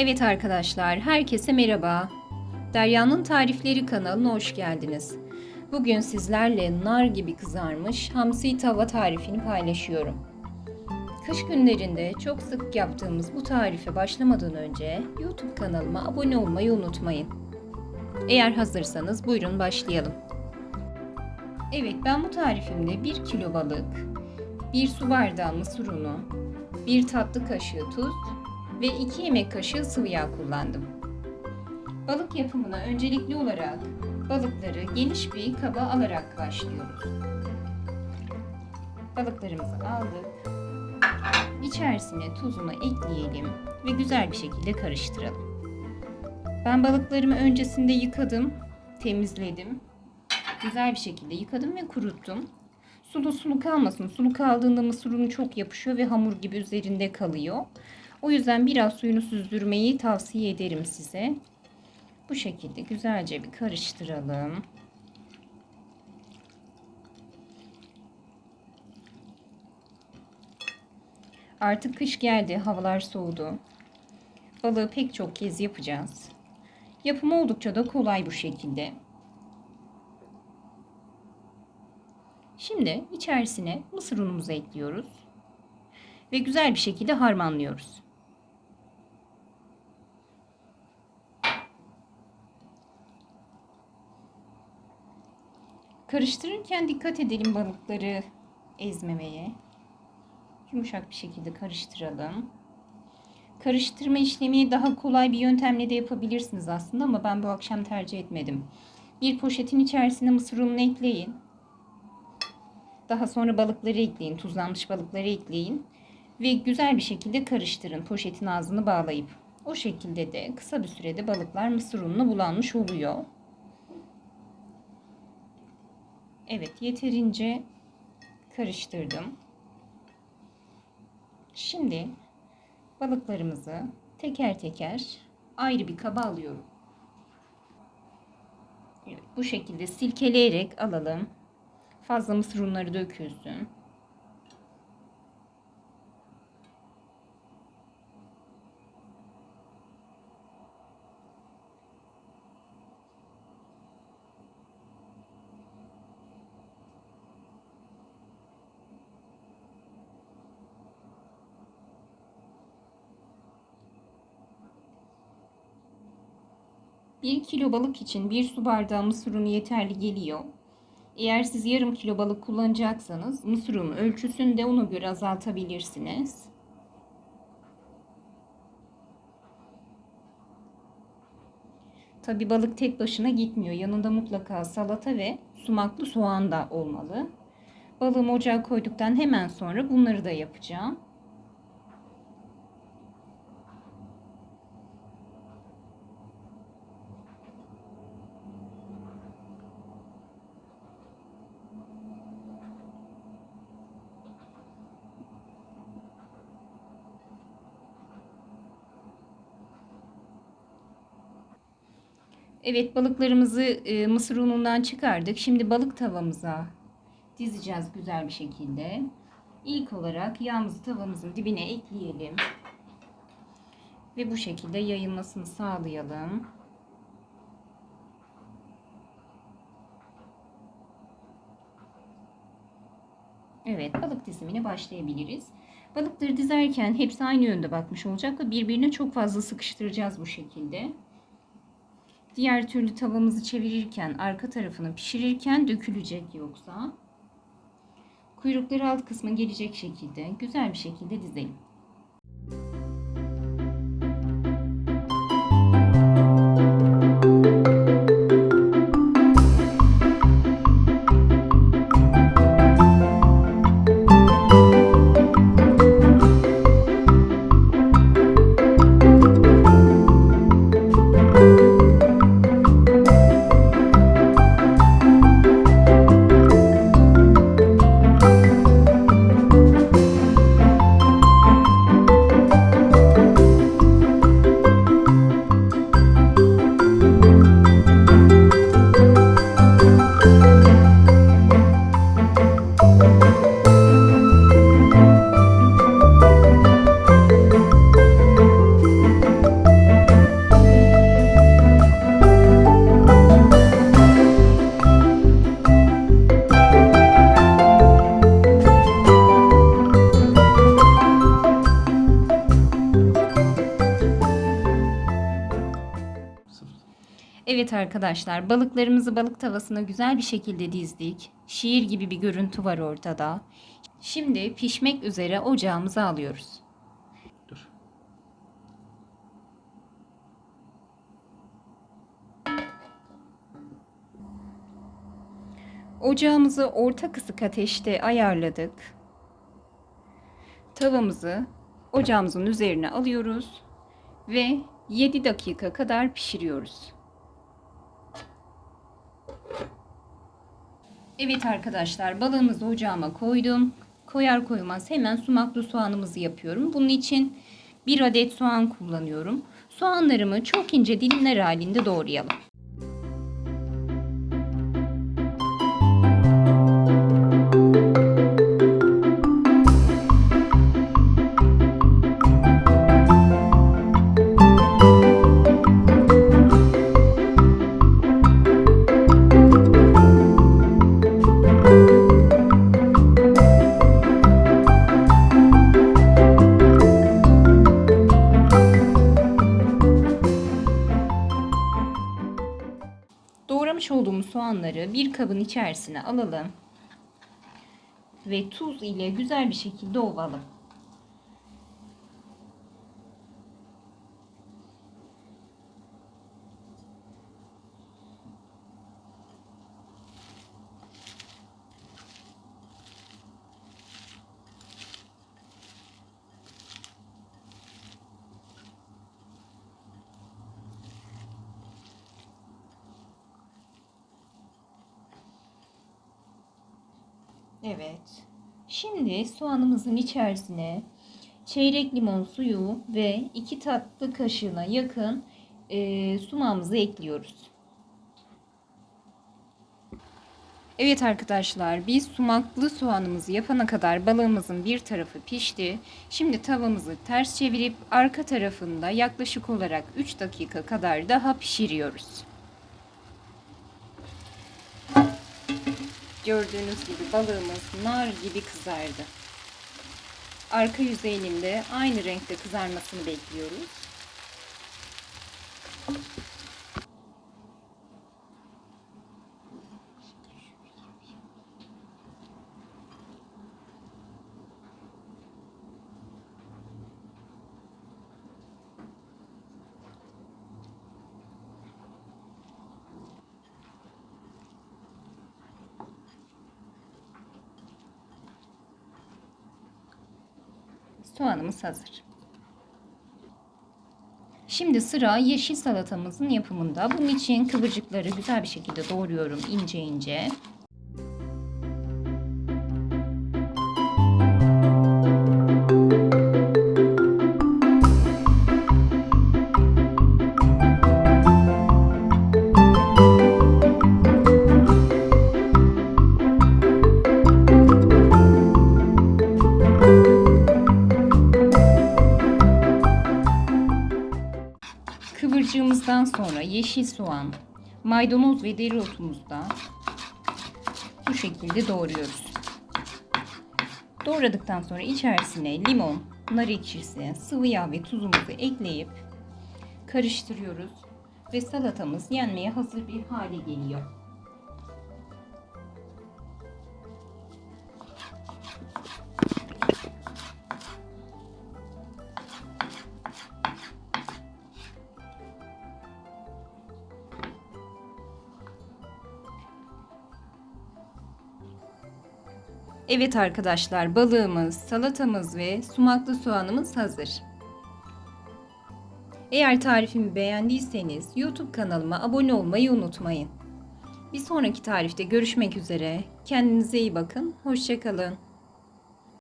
Evet arkadaşlar, herkese merhaba. Derya'nın Tarifleri kanalına hoş geldiniz. Bugün sizlerle nar gibi kızarmış hamsi tava tarifini paylaşıyorum. Kış günlerinde çok sık yaptığımız bu tarife başlamadan önce YouTube kanalıma abone olmayı unutmayın. Eğer hazırsanız buyurun başlayalım. Evet ben bu tarifimde 1 kilo balık, 1 su bardağı mısır unu, 1 tatlı kaşığı tuz ve 2 yemek kaşığı sıvı yağ kullandım. Balık yapımına öncelikli olarak balıkları geniş bir kaba alarak başlıyoruz. Balıklarımızı aldık. İçerisine tuzunu ekleyelim ve güzel bir şekilde karıştıralım. Ben balıklarımı öncesinde yıkadım, temizledim. Güzel bir şekilde yıkadım ve kuruttum. Sulu sulu kalmasın. Sulu kaldığında mısır çok yapışıyor ve hamur gibi üzerinde kalıyor. O yüzden biraz suyunu süzdürmeyi tavsiye ederim size. Bu şekilde güzelce bir karıştıralım. Artık kış geldi, havalar soğudu. Balığı pek çok kez yapacağız. Yapımı oldukça da kolay bu şekilde. Şimdi içerisine mısır unumuzu ekliyoruz ve güzel bir şekilde harmanlıyoruz. Karıştırırken dikkat edelim balıkları ezmemeye. Yumuşak bir şekilde karıştıralım. Karıştırma işlemi daha kolay bir yöntemle de yapabilirsiniz aslında ama ben bu akşam tercih etmedim. Bir poşetin içerisine mısır ununu ekleyin. Daha sonra balıkları ekleyin, tuzlanmış balıkları ekleyin ve güzel bir şekilde karıştırın poşetin ağzını bağlayıp. O şekilde de kısa bir sürede balıklar mısır ununa bulanmış oluyor. Evet yeterince karıştırdım. Şimdi balıklarımızı teker teker ayrı bir kaba alıyorum. Evet, bu şekilde silkeleyerek alalım. Fazla mısır unları dökülsün. Bir kilo balık için bir su bardağı mısır unu yeterli geliyor. Eğer siz yarım kilo balık kullanacaksanız mısır unu ölçüsünü de ona göre azaltabilirsiniz. Tabi balık tek başına gitmiyor. Yanında mutlaka salata ve sumaklı soğan da olmalı. Balığımı ocağa koyduktan hemen sonra bunları da yapacağım. Evet balıklarımızı e, mısır unundan çıkardık. Şimdi balık tavamıza dizeceğiz güzel bir şekilde. İlk olarak yağımızı tavamızın dibine ekleyelim. Ve bu şekilde yayılmasını sağlayalım. Evet balık dizimine başlayabiliriz. Balıkları dizerken hepsi aynı yönde bakmış olacak ve birbirine çok fazla sıkıştıracağız bu şekilde. Diğer türlü tavamızı çevirirken, arka tarafını pişirirken dökülecek yoksa. Kuyrukları alt kısmı gelecek şekilde, güzel bir şekilde dizelim. Evet arkadaşlar balıklarımızı balık tavasına güzel bir şekilde dizdik. Şiir gibi bir görüntü var ortada. Şimdi pişmek üzere ocağımıza alıyoruz. Dur. Ocağımızı orta kısık ateşte ayarladık. Tavamızı ocağımızın üzerine alıyoruz ve 7 dakika kadar pişiriyoruz. Evet arkadaşlar balığımızı ocağıma koydum. Koyar koymaz hemen sumaklı soğanımızı yapıyorum. Bunun için bir adet soğan kullanıyorum. Soğanlarımı çok ince dilimler halinde doğrayalım. Soğanları bir kabın içerisine alalım. Ve tuz ile güzel bir şekilde ovalım. Evet. Şimdi soğanımızın içerisine çeyrek limon suyu ve 2 tatlı kaşığına yakın e, sumağımızı ekliyoruz. Evet arkadaşlar biz sumaklı soğanımızı yapana kadar balığımızın bir tarafı pişti. Şimdi tavamızı ters çevirip arka tarafında yaklaşık olarak 3 dakika kadar daha pişiriyoruz. Gördüğünüz gibi balığımız nar gibi kızardı. Arka yüzeyinin aynı renkte kızarmasını bekliyoruz. Soğanımız hazır. Şimdi sıra yeşil salatamızın yapımında. Bunun için kıvırcıkları güzel bir şekilde doğruyorum ince ince. Kıvırcığımızdan sonra yeşil soğan, maydanoz ve dereotumuzu da bu şekilde doğruyoruz. Doğradıktan sonra içerisine limon, nar ekşisi, sıvı yağ ve tuzumuzu ekleyip karıştırıyoruz ve salatamız yenmeye hazır bir hale geliyor. Evet arkadaşlar balığımız, salatamız ve sumaklı soğanımız hazır. Eğer tarifimi beğendiyseniz YouTube kanalıma abone olmayı unutmayın. Bir sonraki tarifte görüşmek üzere. Kendinize iyi bakın. Hoşçakalın.